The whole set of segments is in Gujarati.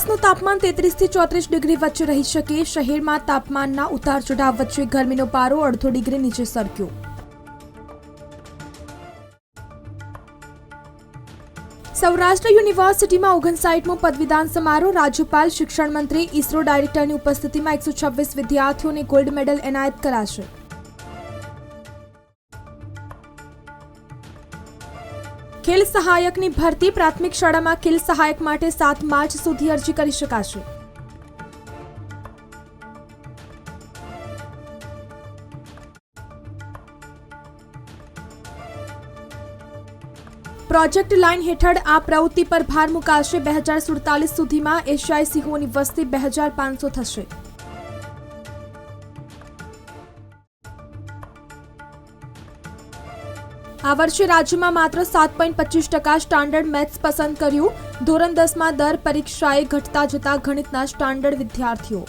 દિવસનું તાપમાન તેત્રીસથી ચોત્રીસ ડિગ્રી વચ્ચે રહી શકે. શહેરમાં તાપમાનના ઉતાર ચઢાવ વચ્ચે ગરમીનો પારો અડધો ડિગ્રી નીચે સરક્યો. સૌરાષ્ટ્ર યુનિવર્સિટીમાં ઓગણસાઠમો પદવીદાન સમારોહ. રાજ્યપાલ શિક્ષણ મંત્રી ઇસરો ડાયરેક્ટરની ઉપસ્થિતિમાં એકસો છવ્વીસ વિદ્યાર્થીઓને ગોલ્ડ મેડલ એનાયત કરાશે. ખેલ સહાયકની ભરતી પ્રાથમિક શાળામાં ખેલ સહાયક માટે સાત માર્ચ સુધી અરજી કરી શકાશે. પ્રોજેક્ટ લાઇન હેઠળ આ પ્રવૃત્તિ પર ભાર મુકાશે બે હજાર સુડતાલીસ સુધીમાં એશિયાઈ સિંહોની વસ્તી બે હજાર પાંચસો થશે. આ વર્ષે રાજ્યમાં માત્ર સાત પોઈન્ટ પચીસ ટકા સ્ટાન્ડર્ડ મેથ્સ પસંદ કર્યું. ધોરણ દસમાં દર પરીક્ષાએ ઘટતા જતા ગણિતના સ્ટાન્ડર્ડ વિદ્યાર્થીઓ.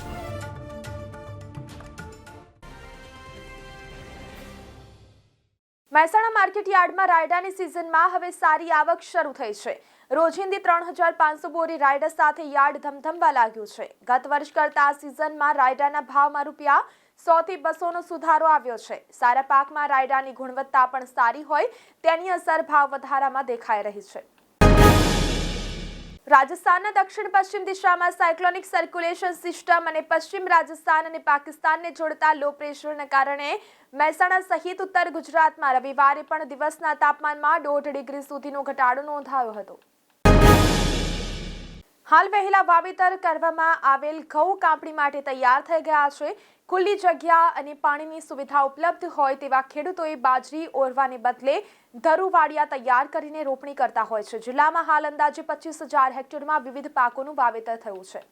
મહેસાણા માર્કેટ યાર્ડમાં રાયડાની સિઝનમાં હવે સારી આવક શરૂ થઈ છે. રોજિંદી ત્રણ હજાર પાંચસો બોરી રાયડા સાથે યાર્ડ ધમધમવા લાગ્યું છે. ગત વર્ષ કરતા આ સિઝનમાં રાયડાના ભાવમાં રૂપિયા સો થી બસોનો સુધારો આવ્યો છે. સારા પાકમાં રાયડાની ગુણવત્તા પણ સારી હોય તેની અસર ભાવ વધારામાં દેખાઈ રહી છે. રાજસ્થાનના દક્ષિણ પશ્ચિમ દિશામાં સાયક્લોનિક સર્ક્યુલેશન સિસ્ટમ અને પશ્ચિમ રાજસ્થાન અને પાકિસ્તાનને જોડતા લો પ્રેશરને કારણે મહેસાણા સહિત ઉત્તર ગુજરાતમાં રવિવારે પણ દિવસના તાપમાનમાં દોઢ ડિગ્રી સુધીનો ઘટાડો નોંધાયો હતો. હાલ વહેલા વાવેતર કરવામાં આવેલ ઘઉં કાપણી માટે તૈયાર થઈ ગયા છે. ખુલ્લી જગ્યા અને પાણીની સુવિધા ઉપલબ્ધ હોય તેવા ખેડૂતોએ બાજરી ઓરવાને બદલે ધરુવાડિયા તૈયાર કરીને રોપણી કરતા હોય છે. જિલ્લામાં હાલ અંદાજે પચીસ હજાર હેક્ટરમાં વિવિધ પાકોનું વાવેતર થયું છે.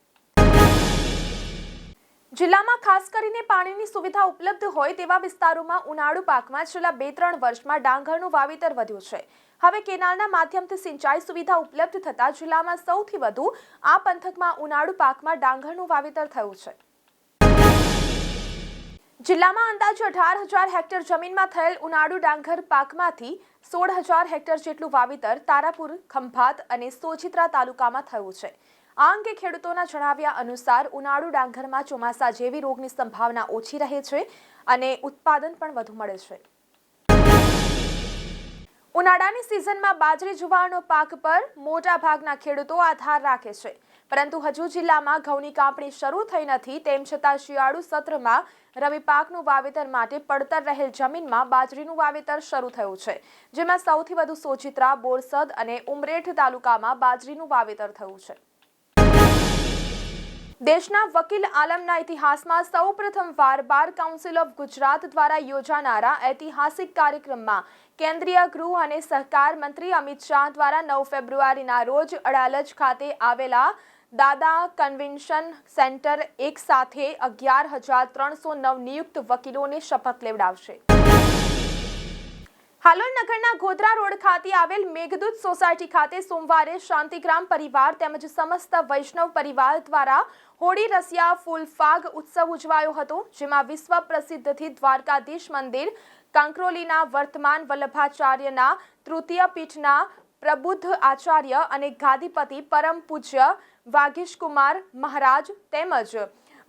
જિલ્લામાં ખાસ કરીને પાણીની સુવિધા ઉપલબ્ધ હોય તેવા વિસ્તારોમાં ઉનાળુ પાકમાં છેલ્લા બે ત્રણ વર્ષમાં ડાંગરનું વાવેતર વધ્યું છે. હવે કેનાલના માધ્યમથી સિંચાઈ સુવિધા ઉપલબ્ધ થતાં જિલ્લામાં સૌથી વધુ આ પંથકમાં ઉનાળુ પાકમાં ડાંગરનું વાવેતર થયું છે. જિલ્લામાં અંદાજે અઢાર હજાર હેક્ટર જમીનમાં થયેલ ઉનાળુ ડાંગર પાકમાંથી સોળ હજાર હેક્ટર જેટલું વાવેતર તારાપુર, ખંભાત અને સોજિત્રા તાલુકામાં થયું છે. આ અંગે ખેડૂતોના જણાવ્યા અનુસાર ઉનાળુ ડાંગરમાં ચોમાસા જેવી રોગની સંભાવના ઓછી રહે છે અને ઉત્પાદન પણ વધુ મળે છે. ઉનાળાની સિઝનમાં બાજરી જુવારનો પાક પર મોટા ભાગના ખેડૂતો આધાર રાખે છે. પરંતુ હજુ જિલ્લામાં ઘઉંની કાપણી શરૂ થઈ નથી, તેમ છતાં શિયાળુ સત્રમાં રવિ પાકનું વાવેતર માટે પડતર રહેલ જમીનમાં બાજરીનું વાવેતર શરૂ થયું છે, જેમાં સૌથી વધુ સોજિત્રા, બોરસદ અને ઉમરેઠ તાલુકામાં બાજરીનું વાવેતર થયું છે. દેશના વકીલ આલમના ઇતિહાસમાં સૌપ્રથમવાર બાર કાઉન્સિલ ઓફ ગુજરાત દ્વારા યોજાનારા ઐતિહાસિક કાર્યક્રમમાં કેન્દ્રીય ગૃહ અને સહકાર મંત્રી અમિત શાહ દ્વારા નવ ફેબ્રુઆરીના રોજ અડાલજ ખાતે આવેલા દાદા કન્વેન્શન સેન્ટર એક સાથે અગિયાર હજાર ત્રણસો નવ નિયુક્ત વકીલોને શપથ લેવડાવશે. હાલોલ નગરના ગોધરા રોડ ખાતે આવેલ મેઘદૂત સોસાયટી ખાતે સોમવારે શાંતિગ્રામ પરિવાર તેમજ સમસ્ત વૈષ્ણવ પરિવાર દ્વારા હોળી રસિયા ફૂલફાગ ઉત્સવ ઉજવાયો હતો, જેમાં વિશ્વ પ્રસિદ્ધથી દ્વારકાધીશ મંદિર, કાંકરોલીના વર્તમાન વલ્લભાચાર્યના, તૃતીય પીઠના પ્રબુદ્ધ આચાર્ય અને ગાદીપતિ પરમ પૂજ્ય વાગીશકુમાર મહારાજ તેમજ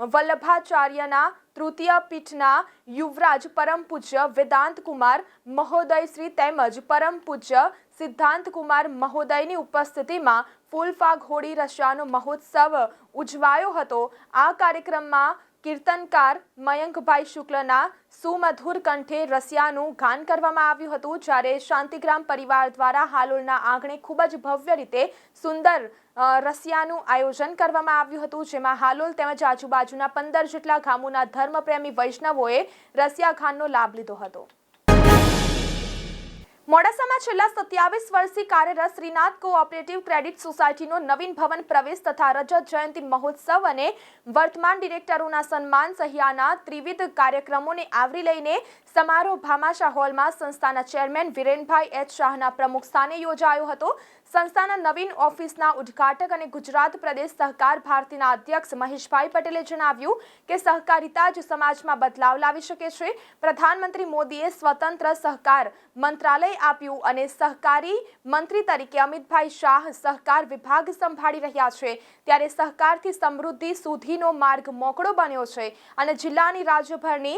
વલ્લભાચાર્યના તૃતીય પીઠના યુવરાજ પરમ પૂજ્ય વેદાંત કુમાર મહોદય શ્રી તેમજ પરમ પૂજ્ય સિદ્ધાંત કુમાર મહોદયની ઉપસ્થિતિમાં ફૂલફાગ હોળી રશિયાનો મહોત્સવ ઉજવાયો હતો. આ કાર્યક્રમમાં કીર્તનકાર મયંકભાઈ શુક્લના સુમધુર કંઠે રસિયાનું ગાન કરવામાં આવ્યું હતું, જ્યારે શાંતિગ્રામ પરિવાર દ્વારા હાલોલના આંગણે ખૂબ જ ભવ્ય રીતે સુંદર રસિયાનું આયોજન કરવામાં આવ્યું હતું, જેમાં હાલોલ તેમજ આજુબાજુના પંદર જેટલા ગામોના ધર્મપ્રેમી વૈષ્ણવોએ રસિયા ખાનનો લાભ લીધો હતો. મોડાસામાં છેલ્લા સત્યાવીસ વર્ષથી કાર્યરત શ્રીનાથ કોઓપરેટિવ ક્રેડિટ સોસાયટીનો નવીન ભવન પ્રવેશ તથા રજત જયંતિ મહોત્સવ અને વર્તમાન ડિરેક્ટરોના સન્માન સહિયાના ત્રિવિધ કાર્યક્રમોને આવરી લઈને સમારોહ ભામાશા હોલમાં સંસ્થાના ચેરમેન વિરેનભાઈ એચ શાહના પ્રમુખ સ્થાને યોજાયો હતો. સંસ્થાના નવીન ઓફિસના ઉદ્ઘાટક અને ગુજરાત પ્રદેશ સહકાર ભારતીના અધ્યક્ષ મહેશભાઈ પટેલે જણાવ્યું કે સહકારિતા જ સમાજમાં બદલાવ લાવી શકે છે. પ્રધાનમંત્રી મોદીએ સ્વતંત્ર સહકાર મંત્રાલય આપ્યું અને સહકારી મંત્રી તરીકે અમિતભાઈ શાહ સહકાર વિભાગ સંભાળી રહ્યા છે. ત્યારે સહકારથી સમૃદ્ધિ સુધીનો માર્ગ મોકળો બન્યો છે અને જિલ્લાની રાજ્યભરની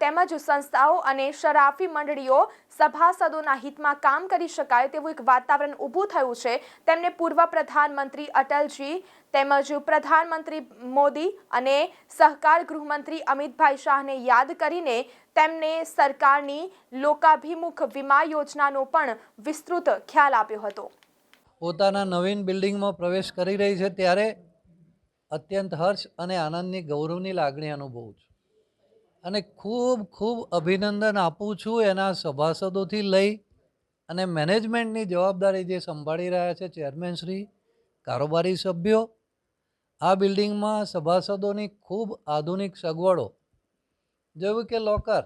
તેમજ સંસ્થાઓ અને શરાફી મંડળીઓ સભાસદોના હિતમાં કામ કરી શકાય તેવું એક વાતાવરણ ઊભું થયું છે. તેમને પૂર્વ પ્રધાનમંત્રી અટલજી તેમજ પ્રધાનમંત્રી મોદી અને સહકાર ગૃહમંત્રી અમિતભાઈ શાહને યાદ કરીને તેમને સરકારની લોકાભિમુખ વીમા યોજનાનો પણ વિસ્તૃત ખ્યાલ આપ્યો હતો. પોતાના નવીન બિલ્ડિંગમાં પ્રવેશ કરી રહી છે ત્યારે અત્યંત હર્ષ અને આનંદની, ગૌરવની લાગણી અનુભવું છું. અને ખૂબ ખૂબ અભિનંદન આપું છું એના સભાસદોથી લઈ અને મેનેજમેન્ટની જવાબદારી જે સંભાળી રહ્યા છે ચેરમેન શ્રી, કારોબારી સભ્યો આ બિલ્ડિંગમાં સભાસદોની ખૂબ આધુનિક સગવડો. જેવું કે લોકર.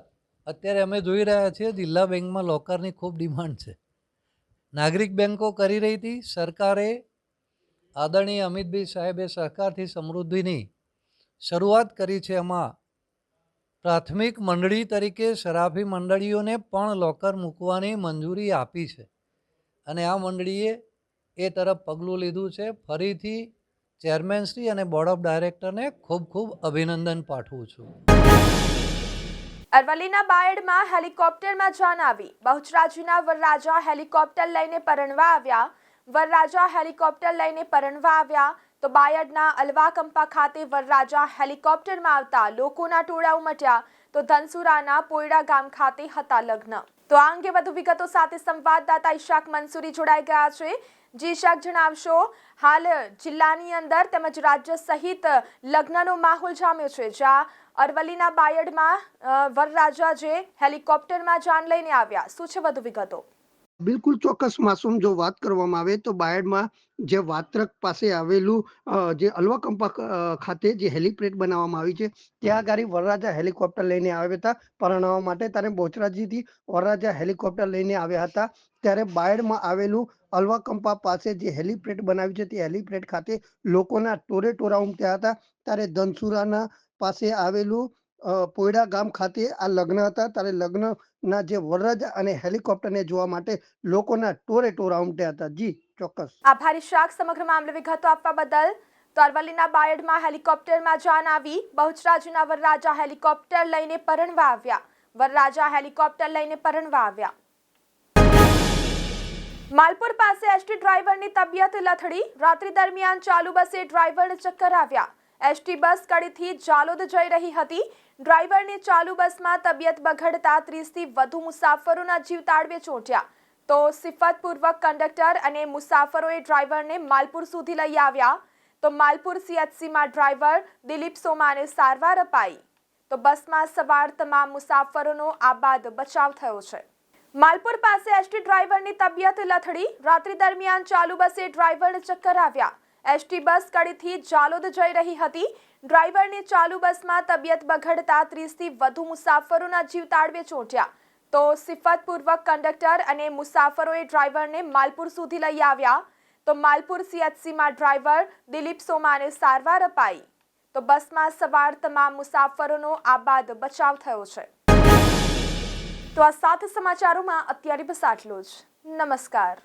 અત્યારે અમે જોઈ રહ્યા છીએ જિલ્લા બેંકમાં લોકરની ખૂબ ડિમાન્ડ છે. નાગરિક બેન્કો કરી રહી હતી સરકારે. આદરણીય અમિતભાઈ સાહેબે સહકારથી સમૃદ્ધિની શરૂઆત કરી છે એમાં. પ્રાથમિક મંડળી તરીકે શરાફી મંડળીઓને પણ લોકર મૂકવાની મંજૂરી આપી છે. અને આ મંડળીએ એ તરફ પગલું લીધું છે. ફરીથી ચેરમેનશ્રી અને બોર્ડ ઓફ ડાયરેક્ટરને ખૂબ ખૂબ અભિનંદન પાઠવું છું. અરવલ્લીના બાયડમાં હેલિકોપ્ટરમાં જાન આવી. બહુચરાજીના વરરાજા હેલિકોપ્ટર લઈને પરણવા આવ્યા. વરરાજા હેલિકોપ્ટર લઈને પરણવા આવ્યા તો બાયડના અલવાકંપા ખાતે વરરાજા હેલિકોપ્ટરમાં આવતા લોકોના ટોળા ઉમટ્યા તો ધનસુરાના પોયડા ગામ ખાતે હતા લગ્ન. તો આ અંગે વધુ વિગતો સાથે સંવાદદાતા ઈશાક મંસૂરી જોડાઈ ગયા છે. જી ઈશાક, જણાવશો, હાલ જિલ્લાની અંદર તેમજ રાજ્ય સહિત લગ્નનો માહોલ જામ્યો છે, જ્યાં અરવલ્લીના બાયડમાં વરરાજા જે હેલિકોપ્ટરમાં જાન લઈને આવ્યા. શું છે વધુ વિગતો? બિલકુલ ચોક્કસ માસૂમ જો વાત કરવામાં આવે તો બાયડમાં જે વાત્રક પાસે આવેલું અ, જે અલવાકંપા અ, ખાતે જે હેલિપેડ બનાવવામાં આવી છે ત્યાં આગળ વરરાજા હેલિકોપ્ટર લઈને આવ્યા હતા. પરણાવવા માટે ત્યારે બોચરાજીથી વરરાજા હેલિકોપ્ટર લઈને આવ્યા હતા. ત્યારે બાયડમાં આવેલું અલવાકંપા પાસે જે હેલિપેડ બનાવ્યું છે તે હેલિપેડ ખાતે લોકોના ટોરે ટોરા ઉમટ્યા હતા. ત્યારે ધનસુરાના પાસે આવેલું પોયડા ગામ ખાતે આ લગ્ન હતા. ત્યારે લગ્નના જે વરરાજ અને હેલિકોપ્ટરને જોવા માટે લોકોના ટોરે ટોર ઉમટ્યા હતા. જી, ચોક્કસ. આભારી શાક સમગ્ર મામલે વિગતો આપવા બદલ તો બાયડમાં હેલિકોપ્ટરમાં જાન આવી. બહુચરાજના વરરાજા હેલિકોપ્ટર લઈને પરણવા આવ્યા. વરરાજા હેલિકોપ્ટર લઈને પરણવા આવ્યા. માલપુર પાસે એસટી ડ્રાઈવરની તબિયત લથડી. રાત્રિ દરમિયાન ચાલુ બસે ડ્રાઈવરને ચક્કર આવ્યા. એસટી બસ કડીથી જાલોદ જઈ રહી હતી. ડ્રાઈવરની ચાલુ બસમાં તબિયત બગડતા ત્રીસથી વધુ મુસાફરોના જીવ તાળવે ચોંટ્યા. તો સિફતપૂર્વક કંડક્ટર અને મુસાફરોએ ડ્રાઈવરને માલપુર સુધી લઈ આવ્યા. તો માલપુર સીએચસીમાં ડ્રાઈવર દિલીપ સોમાને સારવાર અપાઈ. તો બસમાં સવાર તમામ મુસાફરોનો આબાદ બચાવ થયો છે. માલપુર પાસે એસટી ડ્રાઈવરની તબિયત લથડી. રાત્રિ દરમિયાન ચાલુ બસે ડ્રાઈવરને ચક્કર આવ્યા. એસટી બસ કડીથી જાલોદ જઈ રહી હતી. ડ્રાઈવરની ચાલુ બસમાં તબિયત બગડતા ત્રીસથી વધુ મુસાફરોના જીવ તાળવે ચોંટ્યા. તો સિફતપૂર્વક કંડક્ટર અને મુસાફરોએ ડ્રાઈવરને માલપુર સુધી લઈ આવ્યા. તો માલપુર સીએચસીમાં ડ્રાઈવર દિલીપ સોમાને સારવાર અપાઈ. તો બસમાં સવાર તમામ મુસાફરોનો આબાદ બચાવ થયો છે. તો આ સાત સમાચારોમાં અત્યારે બસ આટલું જ. નમસ્કાર.